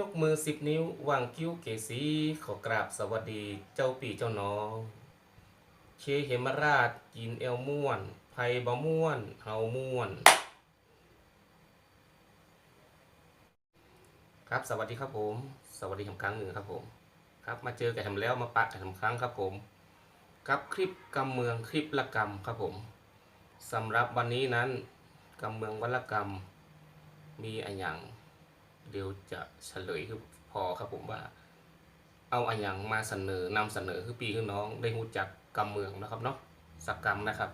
ยกมือสิบนิ้ววางคิ้วเกสีขอกราบสวัสดีเจ้าปีเจ้าน้องเคเหมราชกินเอลม่วนไพบะม่วนเฮาม่วน ครับสวัสดีครับผม สวัสดีครั้งหนึ่งครับผม ครับมาเจอกันทำแล้วมาปะกันทำครั้งครับผมกับคลิปกำเมืองคลิปละกรรมครับผมสำหรับวันนี้นั้นกำเมืองวัลกรรมมีอะไรอย่าง เดี๋ยวจะเฉลยคือพอครับผมว่า เอาอะไรอย่างมาเสนอนำเสนอคือปีคือน้องได้รู้จักกำเมืองนะครับเนาะสักกรรมนะครับ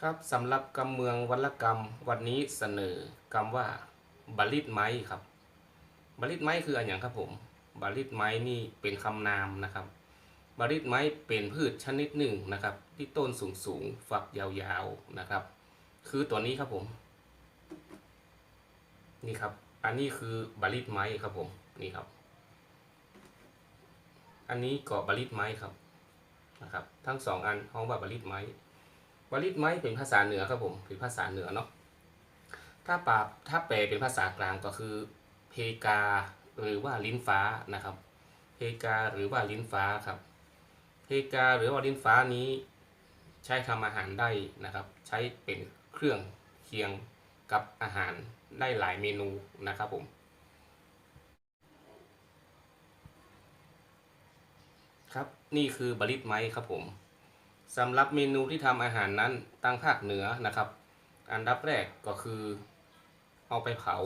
ครับสำหรับกำเมืองวัลกรรมวันนี้เสนอกำว่าบาลิตไม้ครับบาลิตไม้คืออะไรอย่างครับผมบาลิตไม้นี่เป็นคำนามนะครับบาลิตไม้เป็นพืชชนิดหนึ่งนะครับ ที่ต้นสูงสูงฝักยาวๆนะครับ คือตัวนี้ครับผม นี่ครับ อันนี้คือบาลิตไม้ครับผมนี่ครับ อันนี้เกาะบาลิตไม้ครับนะครับ ทั้งสองอันห้องว่าบาลิตไม้บาลิตไม้เป็นภาษาเหนือครับผมเป็นภาษาเหนือเนาะถ้าปราบถ้าแปลเป็นภาษากลางก็คือ เพกาหรือว่าลิ้นฟ้านะครับ เพกาหรือว่าลิ้นฟ้าครับ เพกาหรือว่าลิ้นฟ้านี้ ใช้ทำอาหารได้นะครับ ใช้เป็นเครื่องเคียง กับอาหารได้หลายเมนูนะครับผม ครับนี่คือบริตไม้ครับผมสำหรับเมนูที่ทำอาหารนั้นตั้งภาคเหนือนะครับ อันดับแรกก็คือ เอาไปเผา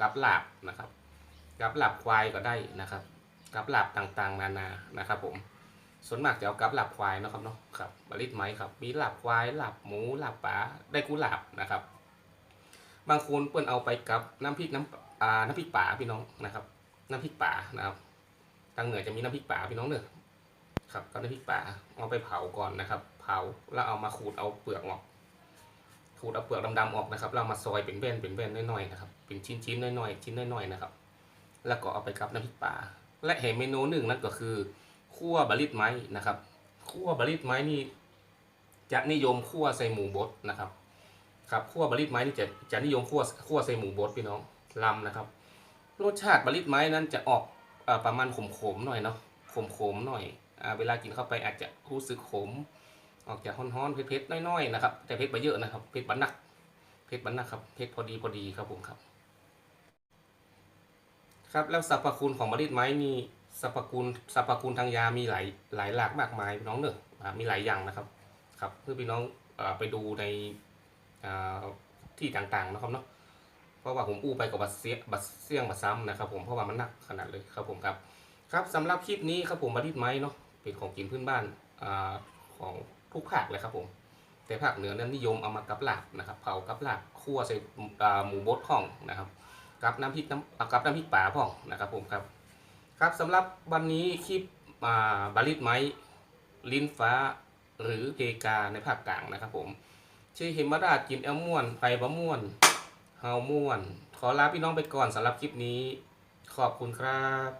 กับหลาบนะครับ กับหลาบควายก็ได้นะครับ กับหลาบต่างๆ นานานะครับผมส่วนมากจะเอากับหลาบควายนะครับเนาะครับบริตไม้ครับ มีหลาบควายหลาบหมูหลาบปลาได้กุหลาบนะครับ บางคนเปิ้นเอาไปกับน้ำพริกน้ำอ่าน้ำพริกป่าพี่น้องนะครับ น้ำพริกป่านะครับทางเหนือจะมีน้ำพริกป่าพี่น้องเนอะครับก็น้ำพริกป่าเอาไปเผาก่อนนะครับ เผาแล้วเอามาขูดเอาเปลือกออกขูดเอาเปลือกดำๆออกนะครับแล้วเอามาซอยเป็นแว่นเป็นแว่นน้อยๆนะครับเป็นชิ้นๆน้อยๆชิ้นน้อยๆนะครับ แล้วก็เอาไปกับน้ำพริกป่า และเห็นเมนูหนึ่งนั่นก็คือคั่วบะลิตไม้นะครับคั่วบะลิตไม้นี่จะนิยมคั่วใส่หมูบดนะครับ ครับคั่วบะลิตไม้นี่จะจะนิยมคั่วคั่วใส่หมูบดพี่น้องลำนะครับ รสชาติบะลิตไม้นั้นจะออกอประมาณขมๆหน่อยเนาะขมๆหน่อยอเวลากินเข้าไปอาจจะรู้สึกขม ออกจากฮ้อนๆเผ็ดๆน้อยๆนะครับแต่เผ็ดไปเยอะนะครับเผ็ดบันนักเผ็ดบันนักครับเผ็ดพอดีพอดีครับผมครับ ครับแล้วสรรพคุณของบะลิตไม้นี่สรรพคุณสรรพคุณทางยามีหลายหลายหลากมากมายพี่น้องเนอะอ่ามีหลายอย่างนะครับ ครับเพื่อพี่น้องอไปดูใน ที่ต่างๆนะครับเนาะเพราะว่าผมอู้ไปกับบัตรเสียบัตรเสี่ยงบัตรซ้ำนะครับผมเพราะว่ามันหนักขนาดเลยครับผมครับครับสำหรับคลิปนี้ครับผมมาดิดไม้เนาะเป็นของกินพื้นบ้านอของทุกภาคเลยครับผมแต่ภาคเหนือนั้นนิยมเอามากับลาบนะครับเผากับหลาบคั่วใส่หมูบดพ่องนะครับกับน้ำพริกน้ำกับน้ำพริกป่าพ่องนะครับผมครับครับสำหรับวันนี้คลิปบาลิดไม้ลิ้นฟ้าหรือเพกาในภาคกลางนะครับผม ชื่อเฮมราชกินแอลม่วนไปบะม่วนเฮาม่วน ขอลาพี่น้องไปก่อนสำหรับคลิปนี้ ขอบคุณครับ